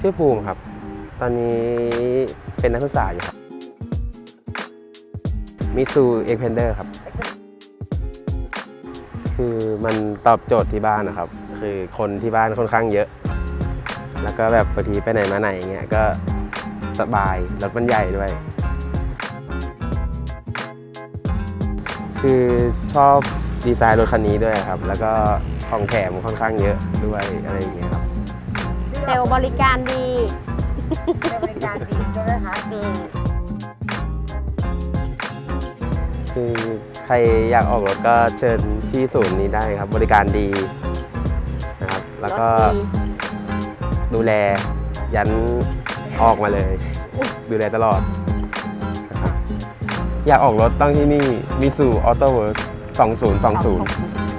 ชื่อภูมิครับ ตอนนี้เป็นนักศึกษาอยู่ครับมิซูเอ็กเพนเดอร์ครับ คือมันตอบโจทย์ที่บ้านนะครับ คือคนที่บ้านค่อนข้างเยอะ แล้วก็แบบบางทีไปไหนมาไหนอย่างเงี้ยก็สบายรถมันใหญ่ด้วย คือชอบดีไซน์รถคันนี้ด้วยครับ แล้วก็ของแถมค่อนข้างเยอะด้วยอะไรอย่างเงี้ยครับ เซลล์บริการดีบริการดีใช่ไหมคะอืมคือใครอยากออกรถก็เชิญที่ศูนย์นี้ได้ครับ บริการดีนะครับ แล้วก็รถดีดูแลยันออกมาเลย ดูแลตลอดนะครับอยากออกรถต้องที่นี่มิสูออโต้เวิร์2020